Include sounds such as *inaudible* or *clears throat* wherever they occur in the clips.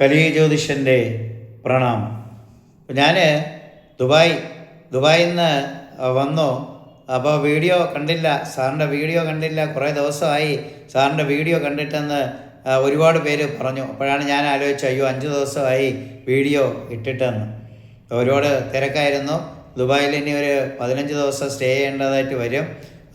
കലി ജ്യോതിഷന്റെ പ്രണാമം ഞാൻ ദുബായ് ദുബായിൽ നിന്ന് വന്നു. അപ്പോൾ വീഡിയോ കണ്ടില്ല. സാറിന്റെ വീഡിയോ കണ്ടില്ല. കുറേ ദിവസമായി സാറിന്റെ വീഡിയോ കണ്ടിട്ടെന്ന് ഒരുപാട് പേര് പറഞ്ഞു. അപ്പോഴാണ് ഞാൻ ആലോചിച്ചത് അയ്യോ അഞ്ച് ദിവസമായി വീഡിയോ ഇട്ടിട്ടെന്ന്. ഒരുപാട് തിരക്കായിരുന്നു. ദുബായിൽ ഇനി ഒരു പതിനഞ്ച് ദിവസം സ്റ്റേ ചെയ്യേണ്ടതായിട്ട് വരും.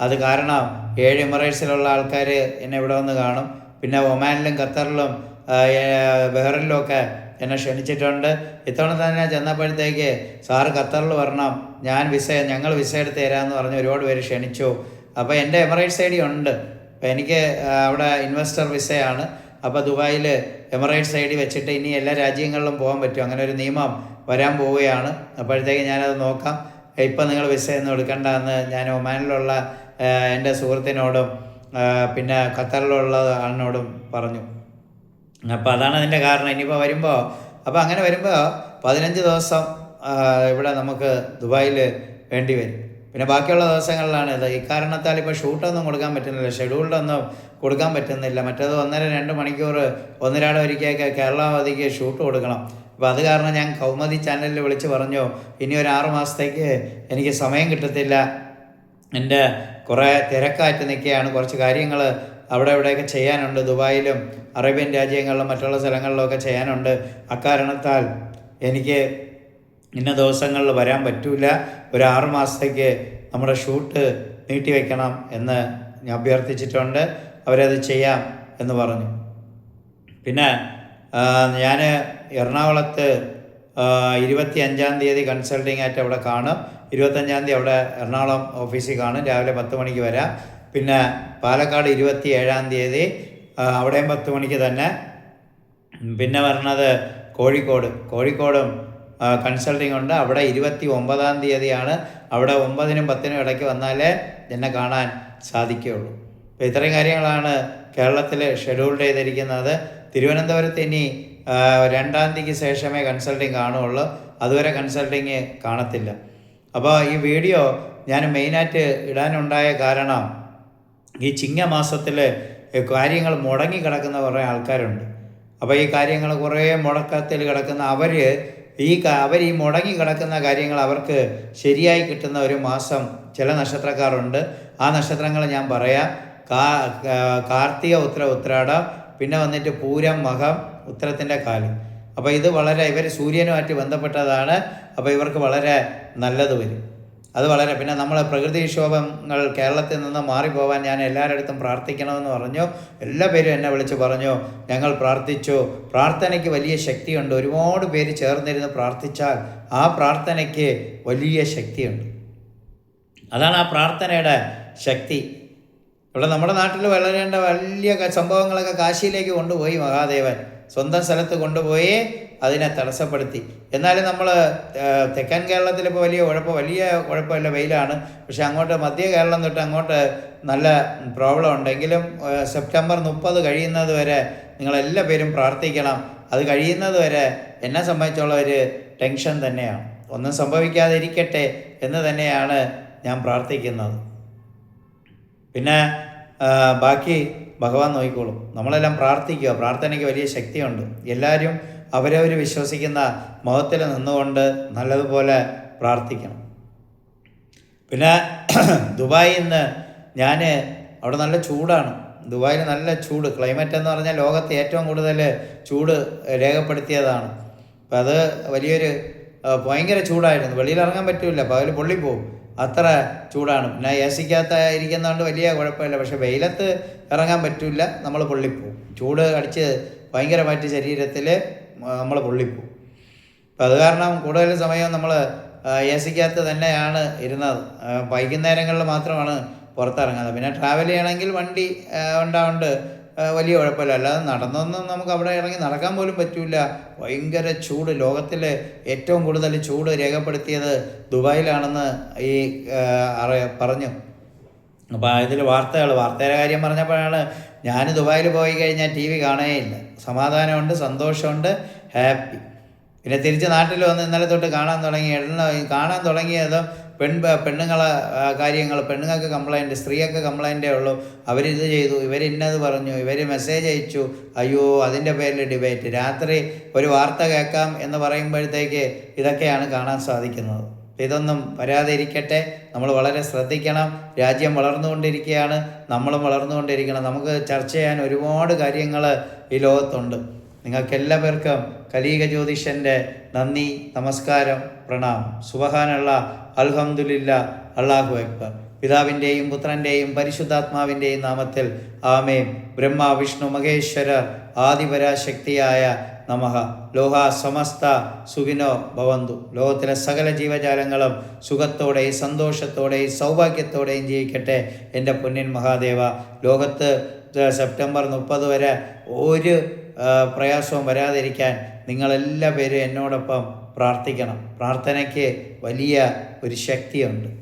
അത് കാരണം ഏഴ് എമിറേറ്റ്സിലുള്ള ആൾക്കാർ എന്നെ ഇവിടെ വന്ന് കാണും. പിന്നെ ഒമാനിലും ഖത്തറിലും ആ, ഏ, ബഹ്റിനിലും ഒക്കെ എന്നെ ക്ഷണിച്ചിട്ടുണ്ട്. ഇത്തവണ തന്നെ ചെന്നപ്പോഴത്തേക്ക് സാറ് ഖത്തറിൽ വരണം. ഞാൻ വിസ ഞങ്ങൾ വിസ എടുത്ത് തരാമെന്ന് പറഞ്ഞ് ഒരുപാട് പേര് ക്ഷണിച്ചു. അപ്പോൾ എന്റെ എമിറേറ്റ്സ് ഐ ഡി ഉണ്ട്. അപ്പോൾ എനിക്ക് അവിടെ ഇൻവെസ്റ്റർ വിസയാണ്. അപ്പോൾ ദുബായിൽ എമിറേറ്റ്സ് ഐ ഡി വെച്ചിട്ട് ഇനി എല്ലാ രാജ്യങ്ങളിലും പോകാൻ പറ്റും. അങ്ങനെ ഒരു നിയമം വരാൻ പോവുകയാണ്. അപ്പോഴത്തേക്ക് ഞാനത് നോക്കാം. ഇപ്പം നിങ്ങൾ വിസ ഒന്നും എടുക്കണ്ട എന്ന് ഞാൻ ഒമാനിലുള്ള എന്റെ സുഹൃത്തിനോടും പിന്നെ ഖത്തറിലുള്ള ആളിനോടും പറഞ്ഞു. അപ്പോൾ അതാണ് അതിന്റെ കാരണം. ഇനിയിപ്പോൾ വരുമ്പോൾ അപ്പോൾ അങ്ങനെ വരുമ്പോൾ പതിനഞ്ച് ദിവസം ഇവിടെ നമുക്ക് ദുബായിൽ വേണ്ടി വരും. പിന്നെ ബാക്കിയുള്ള ദിവസങ്ങളിലാണ് ഇത്. ഇക്കാരണത്താൽ ഇപ്പോൾ ഷൂട്ടൊന്നും കൊടുക്കാൻ പറ്റുന്നില്ല. ഷെഡ്യൂൾഡൊന്നും കൊടുക്കാൻ പറ്റുന്നില്ല. മറ്റേത് ഒന്നര രണ്ട് മണിക്കൂർ ഒന്നരാട ഒരിക്കലൊക്കെ കേരളാവധിക്ക് ഷൂട്ട് കൊടുക്കണം. അപ്പോൾ അത് കാരണം ഞാൻ കൗമദി ചാനലിൽ വിളിച്ച് പറഞ്ഞു ഇനി ഒരു ആറു മാസത്തേക്ക് എനിക്ക് സമയം കിട്ടത്തില്ല. എന്റെ കുറേ തിരക്കായിട്ട് നിൽക്കുകയാണ്. കുറച്ച് കാര്യങ്ങൾ അവിടെ ഇവിടെയൊക്കെ ചെയ്യാനുണ്ട്. ദുബായിലും അറേബ്യൻ രാജ്യങ്ങളിലും മറ്റുള്ള സ്ഥലങ്ങളിലൊക്കെ ചെയ്യാനുണ്ട്. അക്കാരണത്താൽ എനിക്ക് ഇന്ന ദിവസങ്ങളിൽ വരാൻ പറ്റില്ല ഒരു ആറ് മാസത്തേക്ക് നമ്മുടെ ഷൂട്ട് നീട്ടിവെക്കണം എന്ന് ഞാൻ അഭ്യർത്ഥിച്ചിട്ടുണ്ട്. അവരത് ചെയ്യാം എന്ന് പറഞ്ഞു. പിന്നെ ഞാൻ എറണാകുളത്ത് ഇരുപത്തി അഞ്ചാം തീയതി കൺസൾട്ടിംഗ് ആയിട്ട് അവിടെ കാണും. ഇരുപത്തഞ്ചാം തീയതി അവിടെ എറണാകുളം ഓഫീസിൽ കാണും. രാവിലെ പത്ത് മണിക്ക് വരാം. പിന്നെ പാലക്കാട് ഇരുപത്തി ഏഴാം തീയതി അവിടെയും പത്ത് മണിക്ക് തന്നെ. പിന്നെ പറഞ്ഞത് കോഴിക്കോട്. കോഴിക്കോടും കൺസൾട്ടിംഗ് ഉണ്ട്. അവിടെ ഇരുപത്തി ഒമ്പതാം തീയതിയാണ്. അവിടെ ഒമ്പതിനും പത്തിനും ഇടയ്ക്ക് വന്നാലേ എന്നെ കാണാൻ സാധിക്കുകയുള്ളൂ. അപ്പോൾ ഇത്രയും കാര്യങ്ങളാണ് കേരളത്തിൽ ഷെഡ്യൂൾ ചെയ്തിരിക്കുന്നത്. തിരുവനന്തപുരത്ത് ഇനി രണ്ടാം തീയതിക്ക് ശേഷമേ കൺസൾട്ടിങ് കാണുകയുള്ളൂ. അതുവരെ കൺസൾട്ടിങ് കാണത്തില്ല. അപ്പോൾ ഈ വീഡിയോ ഞാൻ മെയിനായിട്ട് ഇടാനുണ്ടായ കാരണം ഈ ചിങ്ങമാസത്തിൽ കാര്യങ്ങൾ മുടങ്ങി കിടക്കുന്ന കുറേ ആൾക്കാരുണ്ട്. അപ്പോൾ ഈ കാര്യങ്ങൾ കുറേ മുടക്കത്തിൽ കിടക്കുന്ന അവർ ഈ അവർ ഈ മുടങ്ങി കിടക്കുന്ന കാര്യങ്ങൾ അവർക്ക് ശരിയായി കിട്ടുന്ന ഒരു മാസം ചില നക്ഷത്രക്കാരുണ്ട്. ആ നക്ഷത്രങ്ങൾ ഞാൻ പറയാം. കാ കാർത്തിക ഉത്തര ഉത്രാടം പിന്നെ വന്നിട്ട് പൂരം മകം ഉത്തരത്തിന്റെ കാലം. അപ്പോൾ ഇത് വളരെ ഇവർ സൂര്യനുമായിട്ട് ബന്ധപ്പെട്ടതാണ്. അപ്പോൾ ഇവർക്ക് വളരെ നല്ലത് വരും. അത് വളരെ പിന്നെ നമ്മൾ പ്രകൃതിക്ഷോഭങ്ങൾ കേരളത്തിൽ നിന്ന് മാറിപ്പോവാൻ ഞാൻ എല്ലാവരുടെ അടുത്തും പ്രാർത്ഥിക്കണമെന്ന് പറഞ്ഞു. എല്ലാ പേരും എന്നെ വിളിച്ച് പറഞ്ഞു ഞങ്ങൾ പ്രാർത്ഥിച്ചു. പ്രാർത്ഥനയ്ക്ക് വലിയ ശക്തിയുണ്ട്. ഒരുപാട് പേര് ചേർന്നിരുന്ന് പ്രാർത്ഥിച്ചാൽ ആ പ്രാർത്ഥനയ്ക്ക് വലിയ ശക്തിയുണ്ട്. അതാണ് ആ പ്രാർത്ഥനയുടെ ശക്തി. ഇവിടെ നമ്മുടെ നാട്ടിൽ വളരേണ്ട വലിയ സംഭവങ്ങളൊക്കെ കാശിയിലേക്ക് കൊണ്ടുപോയി മഹാദേവൻ. സ്വന്തം സ്ഥലത്ത് കൊണ്ടുപോയി അതിനെ തടസ്സപ്പെടുത്തി. എന്നാലും നമ്മൾ തെക്കൻ കേരളത്തിൽ ഇപ്പോൾ വലിയ കുഴപ്പം വലിയ കുഴപ്പമില്ല വെയിലാണ്. പക്ഷേ അങ്ങോട്ട് മധ്യ കേരളം തൊട്ട് അങ്ങോട്ട് നല്ല പ്രോബ്ലം ഉണ്ടെങ്കിലും സെപ്റ്റംബർ മുപ്പത് കഴിയുന്നത് വരെ നിങ്ങളെല്ലാ പേരും പ്രാർത്ഥിക്കണം. അത് കഴിയുന്നത് വരെ എന്നെ സംബന്ധിച്ചുള്ള ഒരു ടെൻഷൻ തന്നെയാണ്. ഒന്നും സംഭവിക്കാതിരിക്കട്ടെ എന്ന് തന്നെയാണ് ഞാൻ പ്രാർത്ഥിക്കുന്നത്. പിന്നെ ബാക്കി ഭഗവാൻ നോക്കിക്കോളും. നമ്മളെല്ലാം പ്രാർത്ഥിക്കുക. പ്രാർത്ഥനയ്ക്ക് വലിയ ശക്തിയുണ്ട്. എല്ലാവരും അവരവർ വിശ്വസിക്കുന്ന മതത്തിൽ നിന്നുകൊണ്ട് നല്ലതുപോലെ പ്രാർത്ഥിക്കണം. പിന്നെ *clears throat* ദുബായിൽ നിന്ന് ഞാൻ അവിടെ നല്ല ചൂടാണ്. ദുബായിൽ നല്ല ചൂട്. ക്ലൈമറ്റ് എന്ന് പറഞ്ഞാൽ ലോകത്ത് ഏറ്റവും കൂടുതൽ ചൂട് രേഖപ്പെടുത്തിയതാണ്. അപ്പം അത് വലിയൊരു ഭയങ്കര ചൂടായിരുന്നു. വെളിയിൽ ഇറങ്ങാൻ പറ്റില്ല. പകൽ പൊള്ളിപ്പോവും അത്ര ചൂടാണ്. പിന്നെ എ സിക്കകത്ത് ഇരിക്കുന്നതുകൊണ്ട് വലിയ കുഴപ്പമില്ല. പക്ഷെ വെയിലത്ത് ഇറങ്ങാൻ പറ്റില്ല. നമ്മൾ പൊള്ളിപ്പോവും. ചൂട് അടിച്ച് ഭയങ്കരമായിട്ട് ശരീരത്തിൽ നമ്മൾ പൊള്ളിപ്പോവും. അപ്പം അത് കാരണം കൂടുതൽ സമയം നമ്മൾ എ സിക്കകത്ത് തന്നെയാണ് ഇരുന്നത്. വൈകുന്നേരങ്ങളിൽ മാത്രമാണ് പുറത്തിറങ്ങുന്നത്. പിന്നെ ട്രാവൽ ചെയ്യണമെങ്കിൽ വണ്ടി ഉണ്ടാവുണ്ട്. വലിയ കുഴപ്പമില്ല. അല്ലാതെ നടന്നൊന്നും നമുക്ക് അവിടെ ഇറങ്ങി നടക്കാൻ പോലും പറ്റില്ല ഭയങ്കര ചൂട്. ലോകത്തിലെ ഏറ്റവും കൂടുതൽ ചൂട് രേഖപ്പെടുത്തിയത് ദുബായിലാണെന്ന് ഈ പറഞ്ഞു. അപ്പോൾ ഇതിൽ വാർത്തകൾ വാർത്തയുടെ കാര്യം പറഞ്ഞപ്പോഴാണ് ഞാൻ ദുബായിൽ പോയി കഴിഞ്ഞാൽ ടി വി കാണുകയില്ല സമാധാനമുണ്ട് സന്തോഷമുണ്ട് ഹാപ്പി. പിന്നെ തിരിച്ച് നാട്ടിൽ വന്ന് ഇന്നലെ തൊട്ട് കാണാൻ തുടങ്ങി. എണ്ണ കാണാൻ തുടങ്ങിയതോ പെൺ പെണ്ണുങ്ങളെ കാര്യങ്ങൾ പെണ്ണുങ്ങൾക്ക് കംപ്ലൈന്റ് സ്ത്രീയൊക്കെ കംപ്ലൈന്റേ ഉള്ളൂ. അവരിത് ചെയ്തു ഇവർ ഇവരിന്നത് പറഞ്ഞു ഇവർ മെസ്സേജ് അയച്ചു. അയ്യോ അതിന്റെ പേരിൽ ഡിബേറ്റ് രാത്രി ഒരു വാർത്ത കേൾക്കാം എന്ന് പറയുമ്പോഴത്തേക്ക് ഇതൊക്കെയാണ് കാണാൻ സാധിക്കുന്നത്. ഇതൊന്നും വരാതിരിക്കട്ടെ. നമ്മൾ വളരെ ശ്രദ്ധിക്കണം. രാജ്യം വളർന്നുകൊണ്ടിരിക്കുകയാണ്. നമ്മളും വളർന്നുകൊണ്ടിരിക്കണം. നമുക്ക് ചർച്ച ചെയ്യാൻ ഒരുപാട് കാര്യങ്ങൾ ഈ ലോകത്തുണ്ട്. നിങ്ങൾക്ക് എല്ലാവർക്കും കലീക ജ്യോതിഷന്റെ നന്ദി നമസ്കാരം പ്രണാം സുബഹാനുള്ള അൽഹമുല്ല അള്ളാഹു അക്ബർ. പിതാവിന്റെയും പുത്രന്റെയും പരിശുദ്ധാത്മാവിന്റെയും നാമത്തിൽ ആമേം ബ്രഹ്മ വിഷ്ണു മഹേശ്വര ആദിപരാശക്തിയായ നമഃ. ലോഹ സമസ്ത സുഖിനോ ഭവന്തു. ലോകത്തിലെ സകല ജീവജാലങ്ങളും സുഖത്തോടെയും സന്തോഷത്തോടെയും സൗഭാഗ്യത്തോടെയും ജീവിക്കട്ടെ എന്റെ പൊന്നിൻ മഹാദേവ. ലോകത്ത് സെപ്റ്റംബർ മുപ്പത് വരെ ഒരു പ്രയാസവും വരാതിരിക്കാൻ നിങ്ങളെല്ലാ പേരും എന്നോടൊപ്പം പ്രാർത്ഥിക്കണം. പ്രാർത്ഥനയ്ക്ക് വലിയ ഒരു ശക്തിയുണ്ട്.